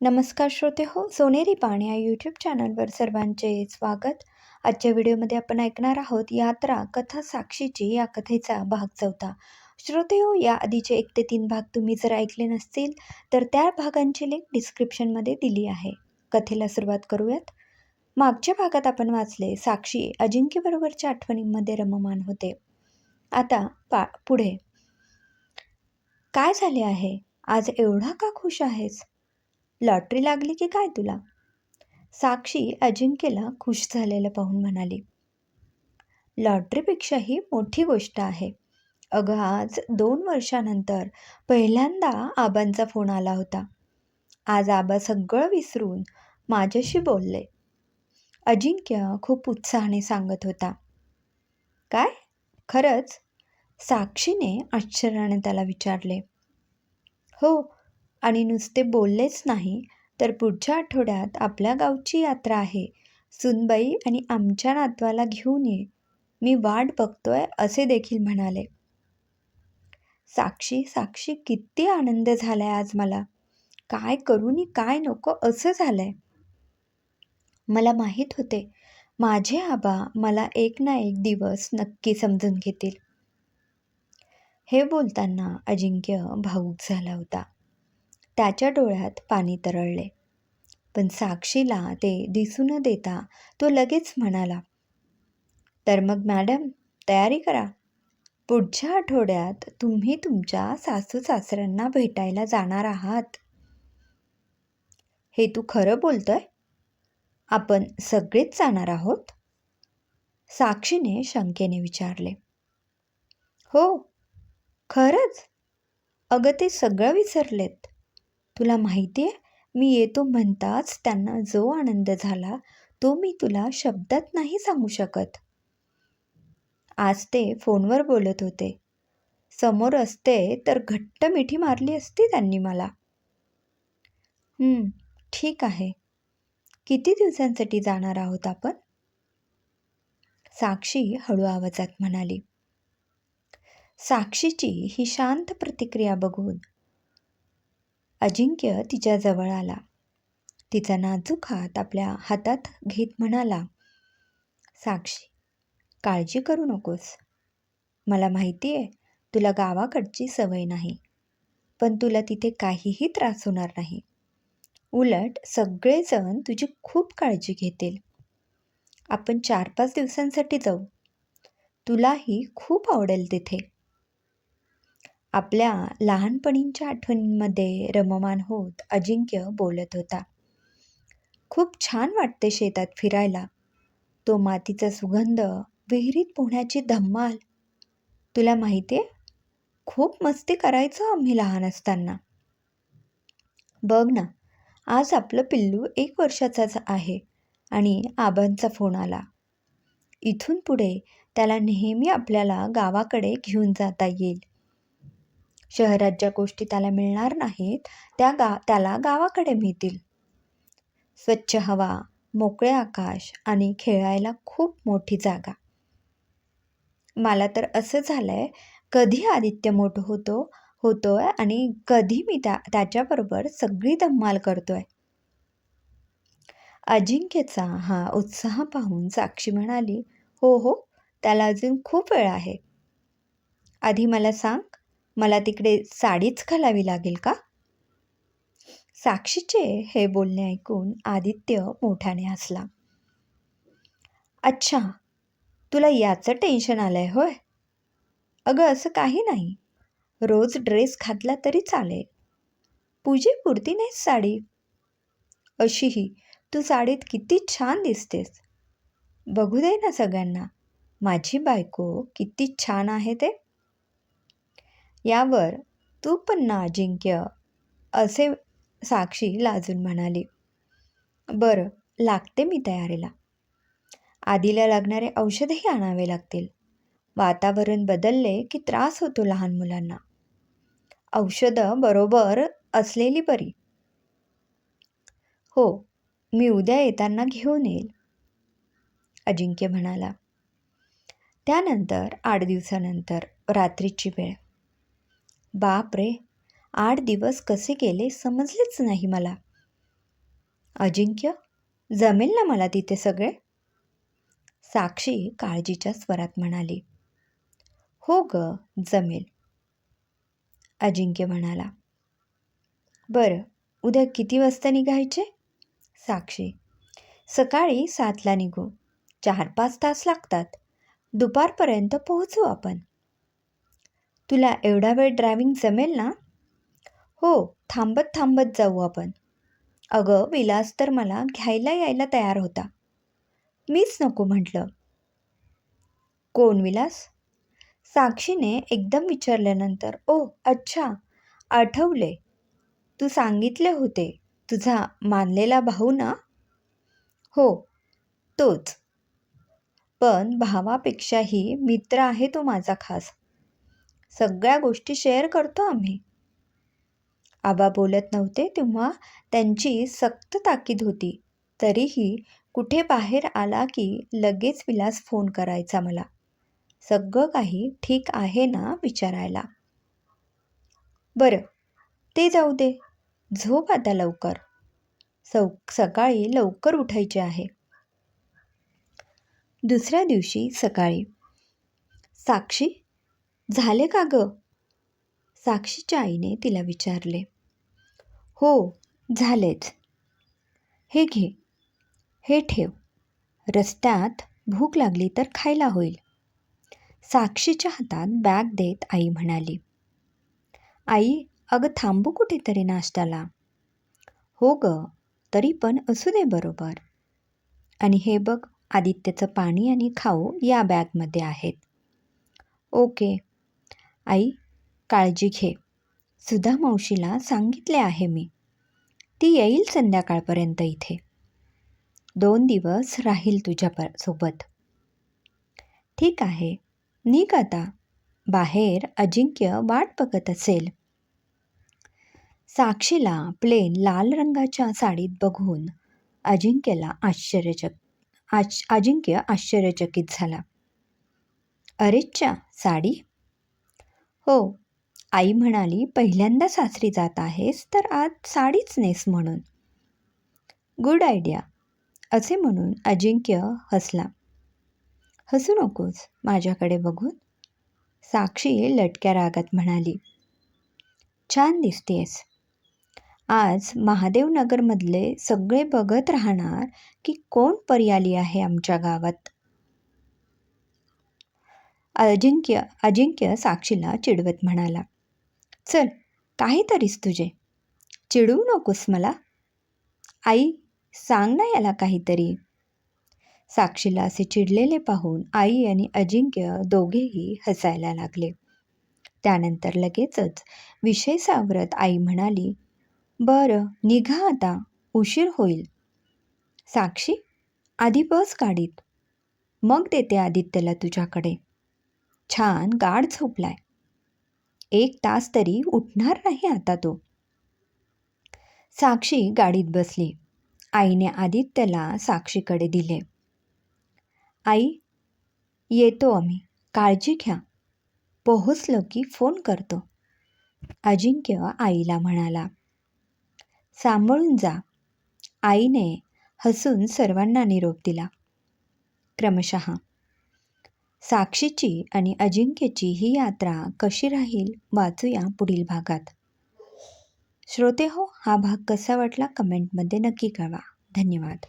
नमस्कार श्रोते हो सोनेरी पाणी या यूट्यूब चॅनलवर सर्वांचे स्वागत. आजच्या व्हिडिओमध्ये आपण ऐकणार आहोत यात्रा कथा साक्षीची या कथेचा भाग चौथा. श्रोते हो या आधीचे एक ते तीन भाग तुम्ही जर ऐकले नसतील तर त्या भागांची लिंक डिस्क्रिप्शनमध्ये दिली आहे. कथेला सुरुवात करूयात. मागच्या भागात आपण वाचले साक्षी अजिंक्यबरोबरच्या आठवणींमध्ये रममान होते. आता पा पुढे. काय झाले आहे? आज एवढा का खुश आहेस? लॉटरी लागली की काय तुला? साक्षी अजिंक्यला खुश झालेलं पाहून म्हणाली. लॉटरीपेक्षाही मोठी गोष्ट आहे. अगं आज दोन वर्षानंतर पहिल्यांदा आबांचा फोन आला होता. आज आबा सगळं विसरून माझ्याशी बोलले. अजिंक्य खूप उत्साहाने सांगत होता. काय? खरंच? साक्षीने आश्चर्याने त्याला विचारले. हो आणि नुसते बोललेच नाही तर पुढच्या आठवड्यात आपल्या गावची यात्रा आहे. सुनबाई आणि आमच्या नातवाला घेऊन ये. मी वाट बघतोय असे देखील म्हणाले. साक्षी साक्षी किती आनंद झालाय आज मला. काय करू नी काय नको असं झालंय. मला माहीत होते. माझे आबा मला एक ना एक दिवस नक्की समजून घेतील. हे बोलताना अजिंक्य भाऊक झाला होता. त्याच्या डोळ्यात पाणी तरळले. पण साक्षीला ते दिसू न देता तो लगेच म्हणाला तर मग मॅडम तयारी करा. पुढच्या आठवड्यात तुम्ही तुमच्या सासू सासऱ्यांना भेटायला जाणार आहात. हे तू खरं बोलतोय? आपण सगळेच जाणार आहोत? साक्षीने शंकेने विचारले. हो खरंच. अगं ते सगळं विसरलेत. तुला माहिती आहे? मी येतो म्हणताच त्यांना जो आनंद झाला तो मी तुला शब्दात नाही सांगू शकत. आज ते फोनवर बोलत होते. समोर असते तर घट्ट मिठी मारली असती त्यांनी मला. ठीक आहे. किती दिवसांसाठी जाणार आहोत आपण? साक्षी हळू आवाजात म्हणाली. साक्षीची ही शांत प्रतिक्रिया बघून अजिंक्य तिच्याजवळ आला. तिचा नाजूक हात आपल्या हातात घेत म्हणाला साक्षी काळजी करू नकोस. मला माहिती आहे तुला गावाकडची सवय नाही पण तुला तिथे काहीही त्रास होणार नाही. उलट सगळेजण तुझी खूप काळजी घेतील. आपण चार पाच दिवसांसाठी जाऊ. तुलाही खूप आवडेल तिथे. आपल्या लहानपणींच्या आठवणींमध्ये रममान होत अजिंक्य बोलत होता. खूप छान वाटते शेतात फिरायला. तो मातीचा सुगंध विहिरीत पोहण्याची धम्माल. तुला माहिती आहे खूप मस्ती करायचो आम्ही लहान असताना. बघ ना आज आपलं पिल्लू एक वर्षाचाच आहे आणि आबांचा फोन आला. इथून पुढे त्याला नेहमी आपल्याला गावाकडे घेऊन जाता येईल. शहरात ज्या गोष्टी त्याला मिळणार नाहीत त्या गा त्याला गावाकडे मिळतील. स्वच्छ हवा मोकळे आकाश आणि खेळायला खूप मोठी जागा. मला तर असं झालं आहे कधी आदित्य मोठं होतो होतोय आणि कधी मी त्या त्याच्याबरोबर सगळी धम्माल करतोय. अजिंक्यचा हा उत्साह पाहून साक्षी म्हणाली हो हो त्याला अजून खूप वेळ आहे. आधी मला सांग मला तिकडे साडीच घालावी लागेल का? साक्षीचे हे बोलणे ऐकून आदित्य मोठ्याने हसला. अच्छा तुला याचं टेन्शन आलं आहे होय? अगं असं काही नाही. रोज ड्रेस घातला तरी चालेल. पूजेपुरती नाही साडी? अशीही तू साडीत किती छान दिसतेस. बघू दे ना सगळ्यांना. माझी बायको किती छान आहे ते. यावर तू पण ना अजिंक्य असे साक्षी लाजून म्हणाली. बरं लागते मी तयारीला. आधीला लागणारे औषधही आणावे लागतील. वातावरण बदलले की त्रास होतो लहान मुलांना. औषधं बरोबर असलेली बरी. हो मी उद्या येताना घेऊन येईल. अजिंक्य म्हणाला. त्यानंतर आठ दिवसानंतर रात्रीची वेळ. बाप रे आठ दिवस कसे गेले समजलेच नाही मला. अजिंक्य जमेल ना मला तिथे सगळे? साक्षी काळजीच्या स्वरात म्हणाली. हो ग जमेल. अजिंक्य म्हणाला. बरं उद्या किती वाजता निघायचे? साक्षी. सकाळी सातला निघू. चार पाच तास लागतात. दुपारपर्यंत पोहोचू आपण. तुला एवढा वेळ ड्रायव्हिंग जमेल ना? हो थांबत थांबत जाऊ आपण. अगं विलास तर मला घ्यायला यायला तयार होता. मीच नको म्हटलं. कोण विलास? साक्षीने एकदम विचारल्यानंतर ओ अच्छा आठवले. तू सांगितले होते तुझा मानलेला भाऊ ना? हो तोच. पण भावापेक्षाही मित्र आहे तो माझा खास. सगळ्या गोष्टी शेअर करतो आम्ही. आबा बोलत नव्हते तेव्हा त्यांची सक्त ताकीद होती. तरीही कुठे बाहेर आला की लगेच विलास फोन करायचा मला. सगळं काही ठीक आहे ना विचारायला. बरं ते जाऊ दे. झोप आता लवकर. सौ सकाळी लवकर उठायचे आहे. दुसऱ्या दिवशी सकाळी. साक्षी झाले का ग? साक्षीच्या आईने तिला विचारले. हो झालेच. हे घे. हे ठेव. रस्त्यात भूक लागली तर खायला होईल. साक्षीच्या हातात बॅग देत आई म्हणाली. आई अगं थांबू कुठेतरी नाश्त्याला. हो ग तरी पण असू दे बरोबर. आणि हे बघ आदित्यचं पाणी आणि खाऊ या बॅगमध्ये आहेत. ओके. आई काळजी घे. सुधा मावशीला सांगितले आहे मी. ती येईल संध्याकाळपर्यंत इथे. दोन दिवस राहील तुझ्या प सोबत. ठीक आहे. निघ आता. बाहेर अजिंक्य वाट बघत असेल. साक्षीला प्लेन लाल रंगाच्या साडीत बघून अजिंक्यला आश्चर्यचक आश अजिंक्य आश्चर्यचकित झाला. अरेच्या साडी? हो. आई म्हणाली पहिल्यांदा सासरी जात आहेस तर आज साडीच नेस म्हणून. गुड आयडिया असे म्हणून अजिंक्य हसला. हसू नकोस माझ्याकडे बघून. साक्षी लटक्या रागात म्हणाली. छान दिसतेस. आज महादेवनगरमधले सगळे बघत राहणार की कोण पर्याली आहे आमच्या गावात. अजिंक्य अजिंक्य साक्षीला चिडवत म्हणाला चल काहीतरीच तुझे. चिडवू नकोस मला. आई सांग ना याला काहीतरी. साक्षीला असे चिडलेले पाहून आई आणि अजिंक्य दोघेही हसायला लागले. त्यानंतर लगेचच विषय सावरत आई म्हणाली बरं निघा आता. उशीर होईल. साक्षी आधी बस गाडीत. मग देते आदित्यला तुझ्याकडे. छान गाढ झोपलाय. एक तास तरी उठणार नाही आता तो. साक्षी गाडीत बसली. आईने आदित्यला साक्षीकडे दिले. आई येतो आम्ही. काळजी घ्या. पोहोचलो की फोन करतो. अजिंक्य आईला म्हणाला. सांभाळून जा. आईने हसून सर्वांना निरोप दिला. क्रमशः साक्षीची आणि अजिंक्यची ही यात्रा कशी राहील वाचूया पुढील भागात. श्रोते हो हा भाग कसा वाटला कमेंटमध्ये नक्की कळवा. धन्यवाद.